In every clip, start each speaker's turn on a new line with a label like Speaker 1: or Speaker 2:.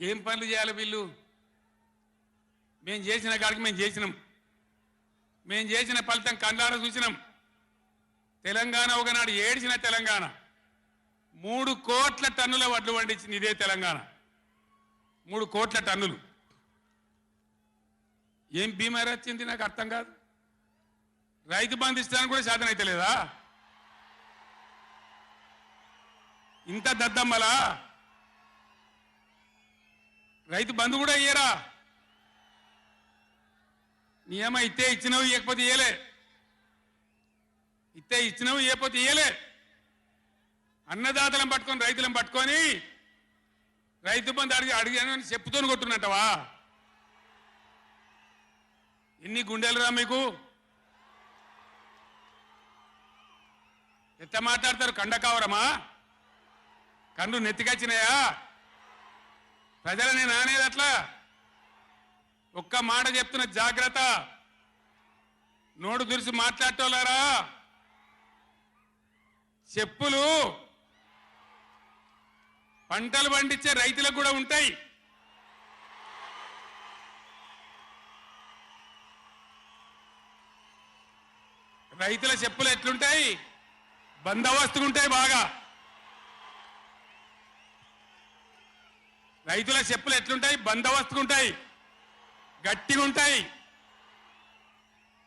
Speaker 1: ఏం పనులు చేయాలి వీళ్ళు? మేము చేసిన కాడికి మేము చేసినాం. మేము చేసిన ఫలితం కండార చూసినాం. తెలంగాణ ఒకనాడు ఏడిచిన తెలంగాణ. మూడు కోట్ల టన్నుల వడ్లు పండించింది ఇదే తెలంగాణ. మూడు కోట్ల టన్నులు. ఏం బీమారి వచ్చింది నాకు అర్థం కాదు. రైతు బంధు ఇస్తానికి కూడా సాధన అయితే లేదా ఇంత దద్దమ్మలా? రైతు బంధు కూడా ఇయ్యరా? నియమ ఇస్తే ఇచ్చినవి ఇవ్వకపోతే ఇయ్యలే. ఇస్తే ఇచ్చినవి ఇవ్వకపోతే ఇయ్యలే. అన్నదాతలను పట్టుకొని రైతులను పట్టుకొని రైతు బంధు అడిగి అడిగాను అని చెప్పుతోని కొట్టున్నట్టవా? ఎన్ని గుండెలురా మీకు? ఎంత మాట్లాడతారు? కండ కావరమా? కన్ను నెత్తికొచ్చినాయా? ప్రజలని నానేది అట్లా ఒక్క మాట చెప్తున్న జాగ్రత్త. నోడు దురిసి మాట్లాడటోలారా చెప్పులు. పంటలు పండించే రైతులకు కూడా ఉంటాయి. రైతుల చెప్పులు ఎట్లుంటాయి? బందోబస్తుకుంటాయి బాగా. రైతుల చెప్పులు ఎట్లుంటాయి? బందోబస్తుకుంటాయి. గట్టిగా ఉంటాయి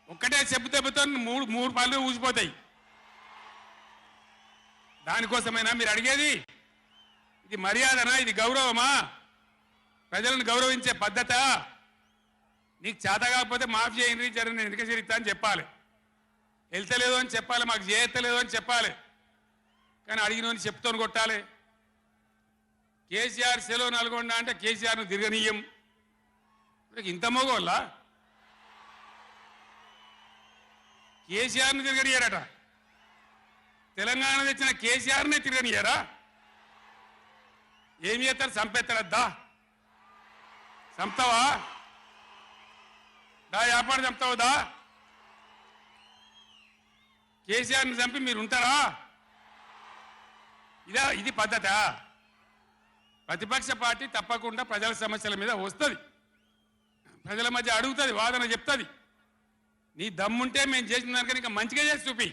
Speaker 1: ఒక్కటే చెప్పు దెబ్బతో మూడు మూడు పళ్ళు ఊసిపోతాయి. దానికోసమైనా మీరు అడిగేది? ఇది మర్యాదనా? ఇది గౌరవమా? ప్రజలను గౌరవించే పద్ధత? నీకు చేత కాకపోతే మాఫ్ చేయండి జర నేను ఎందుకు చేరిస్తా అని చెప్పాలి. వెళ్తలేదు అని చెప్పాలి మాకు చేయత్తలేదు అని చెప్పాలి. కానీ అడిగినోని చెప్తాను కొట్టాలి. కేసీఆర్ సెలవు నల్గొండ అంటే కేసీఆర్ను తిరగనీయం. ఇంత మగోళ్ళ? కేసీఆర్ని తిరగనియారట. తెలంగాణ తెచ్చిన కేసీఆర్నే తిరగనియారా? ఏమి చేస్తారు? చంపేస్తారద్దా? చంపుతావా? దా వ్యాపారం చంపుతావుదా కేసీఆర్ని చంపి మీరు ఉంటారా? ఇదా ఇది పద్ధతా? ప్రతిపక్ష పార్టీ తప్పకుండా ప్రజల సమస్యల మీద వస్తుంది. ప్రజల మధ్య అడుగుతుంది వాదన చెప్తుంది. నీ దమ్ముంటే మేము చేసిన దానికని ఇంకా మంచిగా చేసి చూపి.